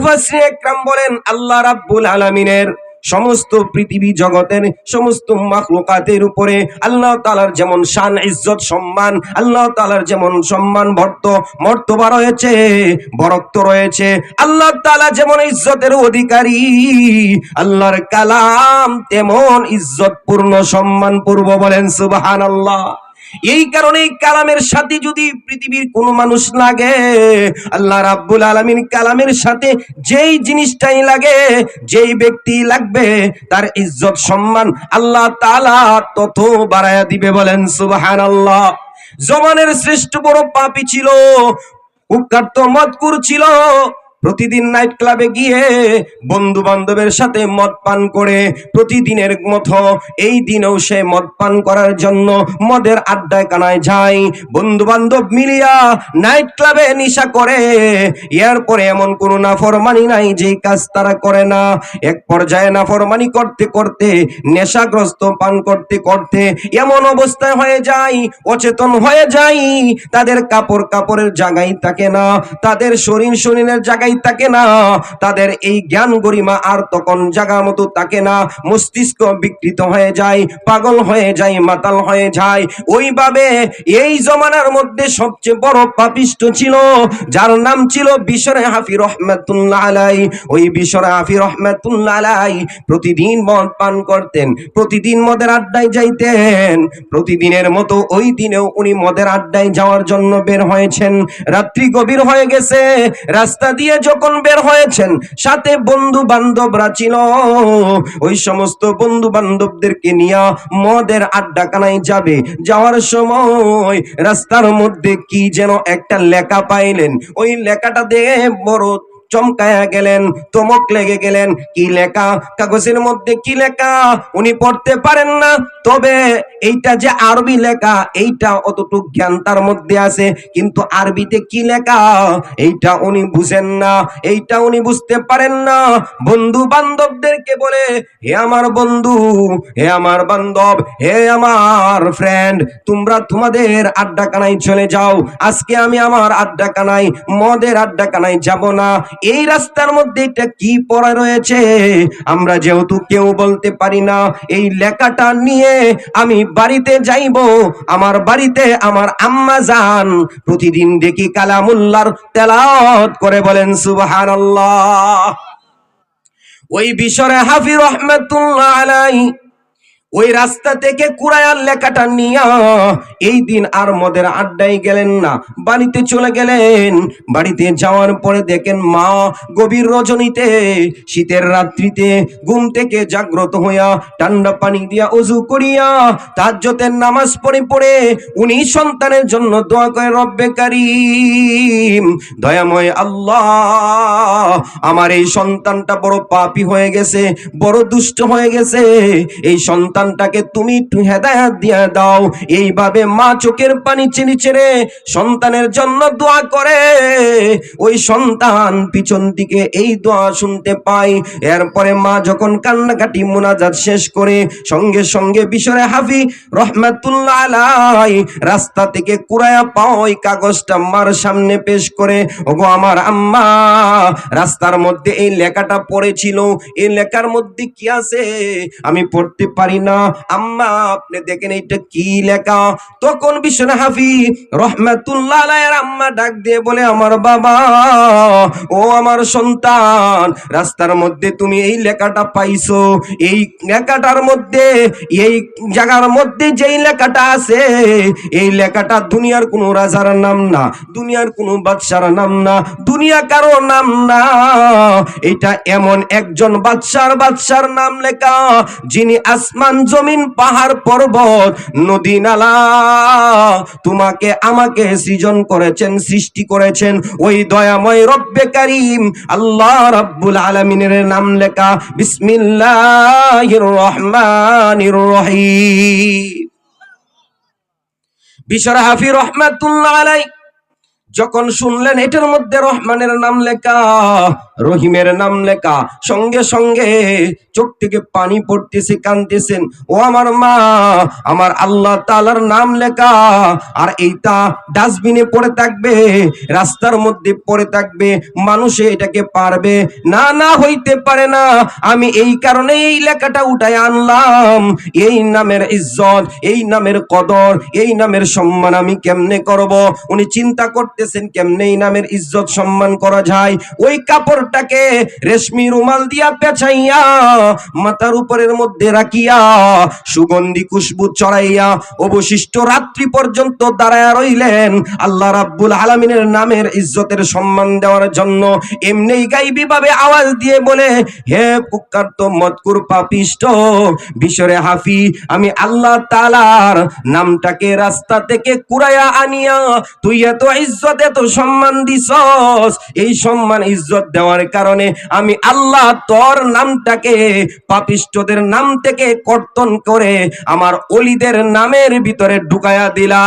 মুফাসসির একরাম বলেন, আল্লাহ রাব্বুল আলামিনের সমস্ত পৃথিবী জগতের সমস্ত মাখলুকাতের উপরে আল্লাহ তালার যেমন শান, ইজ্জত, সম্মান, আল্লাহ তালার যেমন সম্মান ভর্ত, মর্তবা রয়েছে, বরক্ত রয়েছে, আল্লাহ তালা যেমন ইজ্জতের অধিকারী, আল্লাহর কালাম তেমন ইজ্জতপূর্ণ সম্মান পূর্ব বলেন সুবাহান আল্লাহ এই কারণে কালামের সাথে যদি পৃথিবীর কোন মানুষ লাগে, আল্লাহ রাব্বুল আলামিন কালামের সাথে যেই জিনিসটাই লাগে, যেই ব্যক্তি লাগবে, তার ইজ্জত, সম্মান আল্লাহ তালা তত বাড়ায়া দিবে বলেন, সুবহানাল্লাহ। জমানের শ্রেষ্ঠ বড় পাপি ছিল উৎকার্ত মদকুর ছিল প্রতিদিন নাইট ক্লাবে গিয়ে বন্ধু বান্ধবের সাথে মদ পান করে প্রতিদিনের মতো এই দিনেও সে মদ পান করার জন্য মদের আড্ডায় কানায় যায়। বন্ধু বান্ধব মিলিয়া নাইট ক্লাবে নিশা করে। এরপরে এমন কোনো নাফরমানি নাই যেই কাজ তারা করে না। এক পর্যায়ে নাফরমানি করতে করতে, নেশাগ্রস্ত পান করতে করতে এমন অবস্থায় হয়ে যায়, অচেতন হয়ে যায়। তাদের কাপড় কাপড়ের জায়গায় থাকে না। তাদের শরীর শরীরের জায়গায় থাকে না। তাদের এই জ্ঞান গরিমা আর তখন জায়গা মতো থাকে না। মস্তিষ্ক বিকৃত হয়ে যায়, পাগল হয়ে যায়, মাতাল হয়ে যায়। ওইভাবে এই জমানার মধ্যে সবচেয়ে বড় পাপিষ্ট ছিল, যার নাম ছিল বিশরে হাফি রহমাতুল্লাহ আলাই। ওই বিশরে হাফি রহমাতুল্লাহ আলাই প্রতিদিন মদ পান করতেন, প্রতিদিন মদের আড্ডায় যাইতেন। প্রতিদিনের মতো ওই দিনেও উনি মদের আড্ডায় যাওয়ার জন্য বের হয়েছেন। রাত্রি গভীর হয়ে গেছে, রাস্তা দিয়ে যখন বের হয়েছেন, সাথে বন্ধু বান্ধবরা ছিল। ওই সমস্ত বন্ধু বান্ধবদেরকে নিয়ে মদের আড্ডা কানাই যাবে। যাওয়ার সময় রাস্তার মধ্যে কি যেন একটা লেখা পাইলেন। ওই লেখাটা দেখে বড় চমকায়া গেলেন তমক লেগে গেলেন, কি লেখা? কাগজের মধ্যে কি লেখা? উনি পড়তে পারেন না। তবে এইটা যে আরবি লেখা, এইটা অতটুক জ্ঞান তার মধ্যে আছে, কিন্তু আরবিতে কি লেখা? এইটা উনি বুঝেন না, এইটা উনি বুঝতে পারেন না। বন্ধু বান্ধবদেরকে বলে, হে আমার বন্ধু, হে আমার বান্ধব, হে আমার ফ্রেন্ড তোমরা তোমাদের আড্ডা কানায় চলে যাও। আজকে আমি আমার আড্ডা কানায় মদের আড্ডা কানায় যাব না। এই রাস্তার মধ্যে এটা কি পড়া রয়েছে? আমরা যেহেতু কেউ বলতে পারি না, এই লেখাটা নিয়ে আমি বাড়িতে যাইব। আমার বাড়িতে আমার আম্মা যান। প্রতিদিন দেখি কালামুল্লার তেলাওয়াত করে বলেন, সুবহানাল্লাহ। ওই বিষরে হাফি রহমাতুল্লাহ আলাই ওই রাস্তা থেকে কুড়ায়ার লেখাটা নিয়া এই দিন আর মদের আড্ডায় গেলেন না। বাড়িতে চলে গেলেন। বাড়িতে যাওয়ার পরে দেখেন মা গভীর রজনীতে, শীতের রাত্রিতে ঘুম থেকে জাগ্রত হইয়া ঠান্ডা পানি দিয়া অজু করিয়া তাজ্জতের নামাজ পড়ে পড়ে উনি সন্তানের জন্য দোয়া করে, রব্বে কারিম, দয়াময় আল্লাহ, আমার এই সন্তানটা বড় পাপী হয়ে গেছে, বড় দুষ্ট হয়ে গেছে। এই সন্তানটাকে তুমি একটু হেদায়াত দিয়ে দাও। এইভাবে মা চোখের পানি চেনি ছেড়ে সন্তানের জন্য দোয়া করে। ওই সন্তান পিছন দিকে এই দোয়া শুনতে পাই এরপরে মা যখন কান্নাকাটি মোনাজাত শেষ করে সঙ্গে সঙ্গে বিশরে হাফি রহমাতুল্লাহ আলাই রাস্তা থেকে কুড়ায়া পাওয়া ওই কাগজটা মার সামনে পেশ করে, ওগো আমার আম্মা, রাস্তার মধ্যে এই লেখাটা পড়েছিল। এই লেখার মধ্যে কি আছে? আমি পড়তে পারি না। আম্মা, আপনি দেখেন এইটা কি লেখা? তখন বিশ্বনা হাফি রহমাতুল্লাহ আম্মা ডাক দিয়ে বলে, আমার বাবা, ও আমার সন্তান, রাস্তার মধ্যে তুমি এই লেখাটা পাইছো, এই লেখাটার মধ্যে, এই জায়গার মধ্যে যেই লেখাটা আছে, এই লেখাটা দুনিয়ার কোনো রাজার নাম না, দুনিয়ার কোনো বাদশার নাম না, দুনিয়া কারও নাম না। এটা এমন একজন বাদশার বাদশার নাম লেখা, যিনি আসমান, জমিন, পাহাড়, পর্বত, নদী, নালা তোমাকে আমাকে সৃজন করেছেন, সৃষ্টি করেছেন। ওই দয়াময় রব্বে কারিম আল্লাহ রাব্বুল আলামিনের নাম লেখা, বিসমিল্লাহির রহমানির রহিম। বিশর হাফি রহমাতুল্লাহ আলাই যখন শুনলেন, এটার মধ্যে রহমানের নাম লেখা রহিমের নাম লেখা। সঙ্গে সঙ্গে চোখ থেকে পানি পড়তেছে কানতেছেন ও আমার মা, আমার আল্লাহ তালার নাম লেখা। আর এইটা ডাস্টবিনে পড়ে থাকবে, রাস্তার মধ্যে পড়ে থাকবে, মানুষে এটাকে পারবে। না না, হইতে পারে না। আমি এই কারণে এই লেখাটা উঠায় আনলাম। এই নামের ইজ্জত, এই নামের কদর, এই নামের সম্মান আমি কেমনে করব? উনি চিন্তা করতেছেন কেমনে এই নামের ইজ্জত সম্মান করা যায়? ওই কাপড়টাকে রেশমি রুমাল দিয়া পেঁচাইয়া মাথার উপরের মধ্যে রাখিয়া সুগন্ধি খুশবু চড়াইয়া অবশিষ্ট রাত্রি পর্যন্ত দাঁড়ায় রইলেন। আল্লাহ রাব্বুল আলামিনের নামের ইজ্জতের সম্মান দেওয়ার জন্য এমনিই গাইবি ভাবে আওয়াজ দিয়ে বলে, হে কুকার্ত মতকুর পাপিষ্ট, বিশরে হাফি, আমি আল্লাহ তালার নামটাকে রাস্তা থেকে কুড়াইয়া আনিয়া তুই এত ইজ্জত, এত সম্মান দিছস। এই সম্মান ইজ্জত দেওয়ার কারণে আমি আল্লাহ তোর নামটাকে পাপিষ্টদের নাম থেকে কর্তন করে আমার অলিদের নামের ভিতরে ঢুকায়া দিলা